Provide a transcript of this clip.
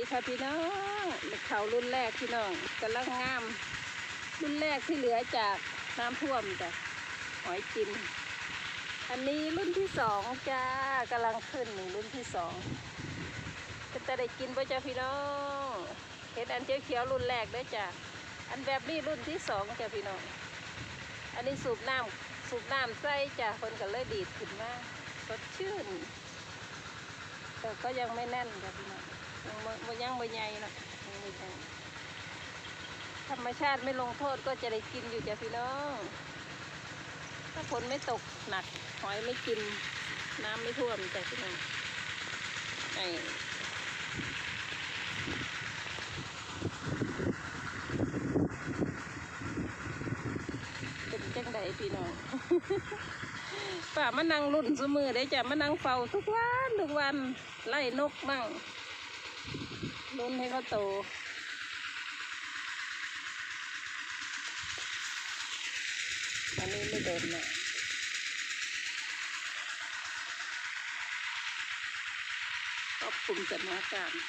ดีค่ะพี่น้องเขารุ่นแรกพี่น้องกำลังงาม รุ่นแรกที่เหลือจากน้ำท่วมจ้ะหอยจิมอันนี้รุ่นที่สองจ้ากำลังขึ้นนี่รุ่นที่สองจะได้กินป่ะจ้ะพี่น้องเห็ดอันเขียวๆรุ่นแรกด้วยจ้ะอันแบบนี้รุ่นที่สองจ้ะพี่น้องอันนี้สูบน้ำสูบน้ำใส่จ้ะคนก็เลยดีดขึ้นมาสดชื่น แต่ก็ยังไม่แน่นจ้ะพี่น้องยังบ่บ่ยังไม่ใหญ่นะยังไม่ใหญ่ธรรมชาติไม่ลงโทษก็จะได้กินอยู่จ้ะพี่น้องถ้าฝนไม่ตกหนักหอยไม่กิน น้ำไม่ท่วมจ้ะพี่น้องไอเป็นจังใดพี่น้อง ป่ามานั่งรุ่นสมือได้จ้ะมานั่งเฝ้าทุกวันทุกวันไล่นกมั่งรุ่นให้เขาโตอันนี้ไม่โดนนะควบคุมสถานการณ์